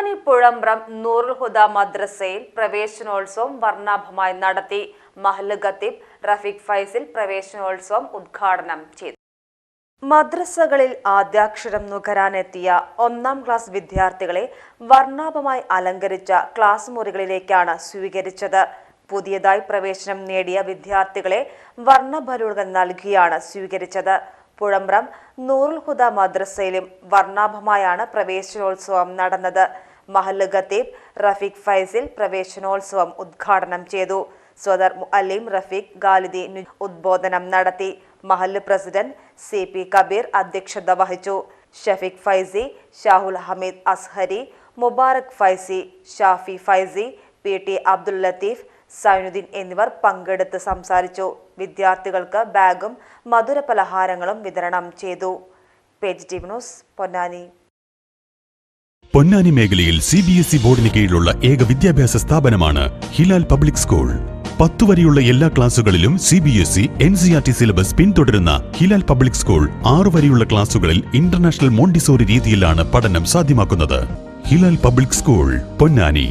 പൊന്നാനി പുഴമ്പ്രം നൂറുൽ മദ്രസയിൽ പ്രവേശനോത്സവം വർണാഭമായി നടത്തി. മഹ്ല ഖത്തീബ് റഫീഖ് ഫൈസിൽ പ്രവേശനോത്സവം ഉദ്ഘാടനം ചെയ്തു. മദ്രസകളിൽ ആദ്യാക്ഷരം നുകരാനെത്തിയ ഒന്നാം ക്ലാസ് വിദ്യാർത്ഥികളെ വർണാഭമായി അലങ്കരിച്ച ക്ലാസ് മുറികളിലേക്കാണ് സ്വീകരിച്ചത്. പുതിയതായി പ്രവേശനം നേടിയ വിദ്യാർത്ഥികളെ വർണബലൂകൾ നൽകിയാണ് സ്വീകരിച്ചത്. പുഴമ്പ്രം നൂറുൽ ഹുദ മദ്രസയിലും വർണാഭമായാണ് പ്രവേശനോത്സവം നടന്നത്. മഹല്ല് ഖത്തീബ് റഫീഖ് ഫൈസിൽ പ്രവേശനോത്സവം ഉദ്ഘാടനം ചെയ്തു. സ്വദർ അലീം റഫീഖ് ഗാലിദി ഉദ്ബോധനം നടത്തി. മഹല്ല് പ്രസിഡന്റ് സി പി കബീർ അധ്യക്ഷത വഹിച്ചു. ഷഫീഖ് ഫൈസി ഷാഹുൽ ഹമീദ് അസ്ഹരി മുബാറക് ഫൈസി ഷാഫി ഫൈസി പി ടി അബ്ദുൽ ലത്തീഫ് സൈനുദ്ദീൻ എന്നിവർ പങ്കെടുത്ത് സംസാരിച്ചു. വിദ്യാർത്ഥികൾക്ക് ബാഗും മധുര പലഹാരങ്ങളും വിതരണം ചെയ്തു. Page news Ponnani. പൊന്നാനി മേഖലയിൽ സി ബി എസ് ഇ ബോർഡിന് കീഴിലുള്ള ഏക വിദ്യാഭ്യാസ സ്ഥാപനമാണ് ഹിലാൽ പബ്ലിക് സ്കൂൾ. പത്തു വരെയുള്ള എല്ലാ ക്ലാസുകളിലും C B S E N C R T syllabus പിന്തുടരുന്ന ഹിലാൽ പബ്ലിക് സ്കൂൾ ആറു വരെയുള്ള ക്ലാസുകളിൽ ഇന്റർനാഷണൽ മോണ്ടിസോറി രീതിയിലാണ് പഠനം സാധ്യമാക്കുന്നത്. Hilal public school Ponnani.